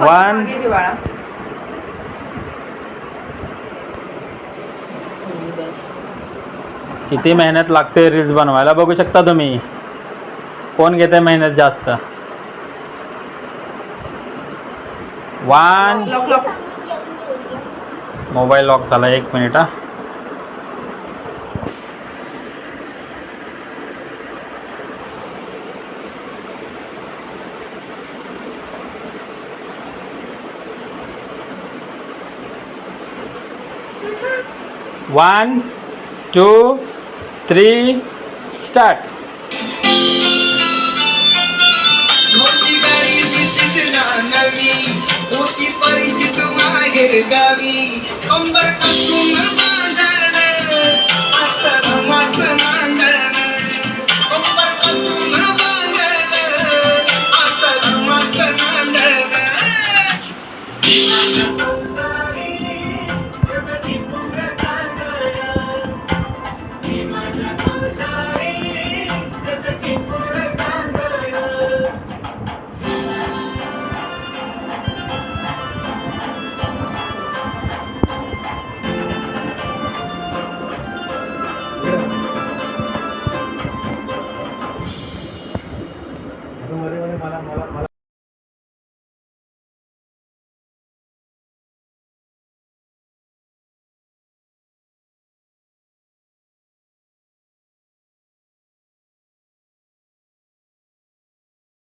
One किती मेहनत लागते रील्स बनवायला? बघू शकता तुम्ही. कोण घेते मेहनत जास्त? वन मोबाईल लॉक झाला एक मिनिट हा. वन टू थ्री स्टार्ट मला मला मला